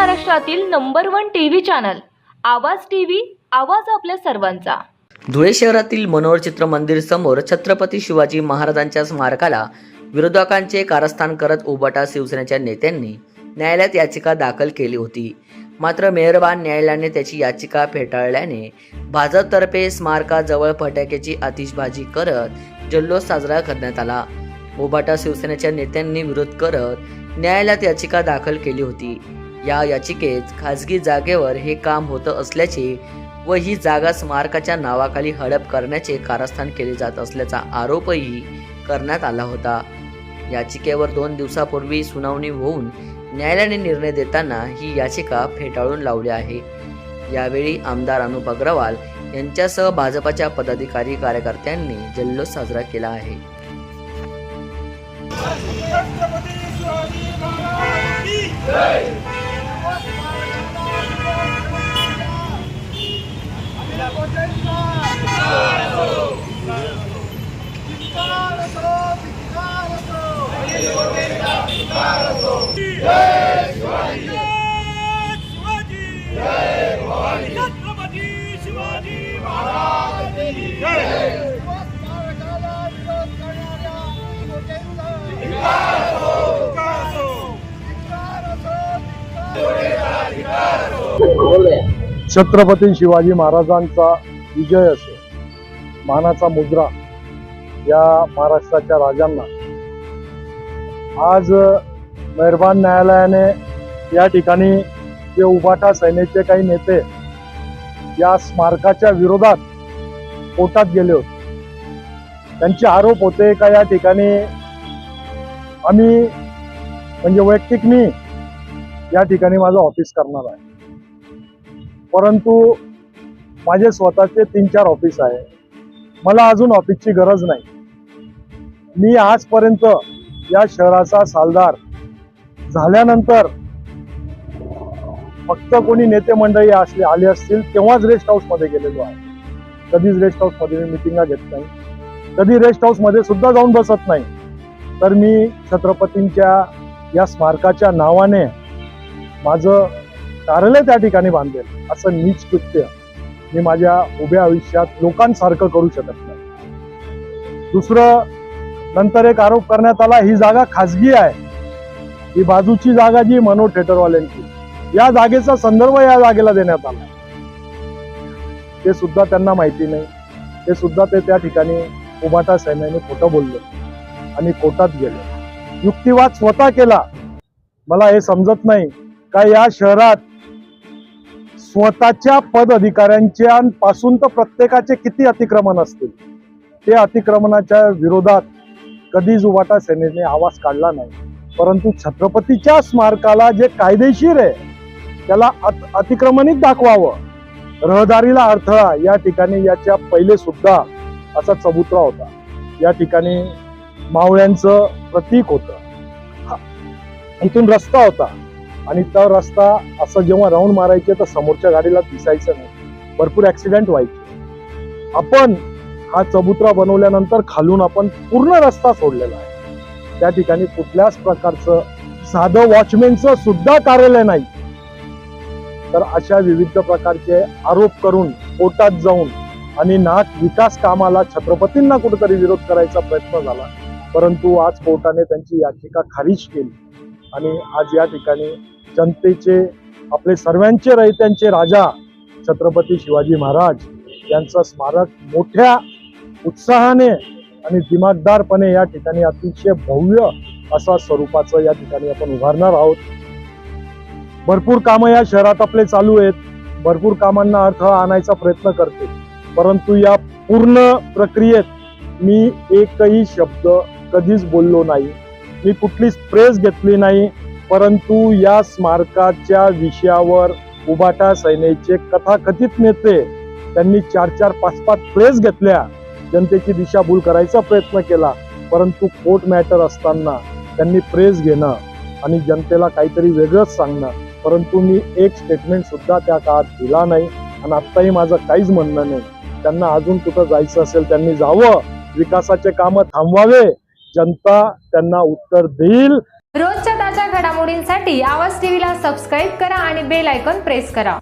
महाराष्ट्रातील number one T V channel Awaaz T V आवाज आपल्या सर्वांचा. धुळे शहरातील मनोहर चित्र मंदिर समोर छत्रपती शिवाजी महाराजांच्या स्मारकाला विरोधकांचे कारस्थान करत उबाटा शिवसेनेच्या नेत्यांनी न्यायालयात याचिका दाखल केली होती. मात्र मेहरबान न्यायालयाने त्याची याचिका फेटाळल्याने भाजपतर्फे स्मारकाजवळ फटाक्याची आतिषबाजी करत जल्लोष साजरा करण्यात आला. उबाटा शिवसेनेच्या नेत्यांनी विरोध करत न्यायालयात याचिका दाखल केली होती. या याचिकेत खासगी जागेवर हे काम होतं असल्याचे व ही जागा स्मारकाच्या नावाखाली हडप करण्याचे कारस्थान केले जात असल्याचा आरोपही करण्यात आला होता. याचिकेवर दोन दिवसापूर्वी सुनावणी होऊन न्यायालयाने निर्णय देताना ही याचिका फेटाळून लावली आहे. यावेळी आमदार अनुप अग्रवाल यांच्यासह भाजपाच्या पदाधिकारी कार्यकर्त्यांनी जल्लोष साजरा केला आहे. छत्रपती शिवाजी महाराज की जय! छत्रपती शिवाजी महाराजांचा विजय असो मानाचा मुद्रा या महाराष्ट्राच्या राजांना आज मेहरबान न्यायालयाने या ठिकाणी जे उभाटा सैन्याचे काही नेते या स्मारकाच्या विरोधात कोर्टात गेले होते. त्यांचे आरोप होते का या ठिकाणी आम्ही म्हणजे वैयक्तिक मी या ठिकाणी माझं ऑफिस करणार आहे. परंतु माझे स्वतःचे तीन चार ऑफिस आहे. मला अजून ऑफिसची गरज नाही. मी आजपर्यंत या शहराचा सालदार झाल्यानंतर फक्त कोणी नेते मंडळी असले आले असतील तेव्हाच रेस्ट हाऊसमध्ये गेलेलो आहे. कधीच रेस्ट हाऊसमध्ये मी मिटिंगा घेत नाही. कधी रेस्ट हाऊसमध्ये सुद्धा जाऊन बसत नाही. तर मी छत्रपतींच्या या स्मारकाच्या नावाने माझं कार्यालय त्या ठिकाणी बांधेल असं नीच कृत्य मी माझ्या उभ्या आयुष्यात लोकांसारखं करू शकत नाही. दुसरं नंतर एक आरोप करण्यात आला ही जागा खाजगी आहे. ही बाजूची जागा जी मनो थिएटरवाल्यांची या जागेचा संदर्भ या जागेला देण्यात आला. ते सुद्धा त्यांना माहिती नाही. ते सुद्धा ते त्या ठिकाणी उमाटा सैन्याने खोटं बोलले आणि कोर्टात गेले. युक्तिवाद स्वतः केला. मला हे समजत नाही का या शहरात स्वतःच्या पद अधिकाऱ्यांच्या पासून तर प्रत्येकाचे किती अतिक्रमण असतील? ते अतिक्रमणाच्या विरोधात कधीच उभाटा सेनेने आवाज काढला नाही. परंतु छत्रपतीच्या स्मारकाला जे कायदेशीर आहे त्याला अत- अतिक्रमणित दाखवावं. रहदारीला अडथळा या ठिकाणी याच्या पहिले सुद्धा असा चबुतरा होता. या ठिकाणी मावळ्यांचं प्रतीक होतं. हा- इथून रस्ता होता. आणि तो रस्ता असं जेव्हा राऊंड मारायचे तर समोरच्या गाडीला दिसायचं नाही. भरपूर ऍक्सिडेंट व्हायचे. आपण हा चबुतरा बनवल्यानंतर खालून आपण पूर्ण रस्ता सोडलेला आहे. त्या ठिकाणी कुठल्याच प्रकारचं साधं वॉचमॅनचं सुद्धा कार्यालय नाही. तर अशा विविध प्रकारचे आरोप करून कोर्टात जाऊन आणि नाक विकास कामाला छत्रपतींना कुठेतरी विरोध करायचा प्रयत्न झाला. परंतु आज कोर्टाने त्यांची याचिका खारिज केली. आणि आज या ठिकाणी जनतेचे आपले सर्वांचे रहित्यांचे राजा छत्रपती शिवाजी महाराज यांचं स्मारक मोठ्या उत्साहाने आणि दिमागदारपणे या ठिकाणी अतिशय भव्य असा स्वरूपाचं या ठिकाणी आपण उभारणार आहोत. भरपूर कामं या शहरात आपले चालू आहेत. भरपूर कामांना अर्थ आणायचा प्रयत्न करते. परंतु या पूर्ण प्रक्रियेत मी एकही शब्द कधीच बोललो नाही. मी कुठलीच प्रेस घेतली नाही. परंतु या स्मारकाच्या विषयावर उबाटा सैनेचे कथाकथित नेते त्यांनी चार चार पाच पाच प्रेस घेतल्या. जनतेची दिशाभूल करायचा प्रयत्न केला परंतु कोर्ट मॅटर असताना त्यांनी प्रेस घेणं आणि जनतेला काहीतरी वेगळंच सांगणं. परंतु मी एक स्टेटमेंट सुद्धा त्या काळात दिला नाही आणि आत्ताही माझं काहीच म्हणणं नाही. त्यांना अजून कुठं जायचं असेल त्यांनी जावं. विकासाचे कामं थांबवावे. जनता त्यांना उत्तर देईल. रोजच्या ताज्या घडामोडींसाठी आवाज टीव्हीला सबस्क्राईब करा आणि बेल आयकॉन प्रेस करा.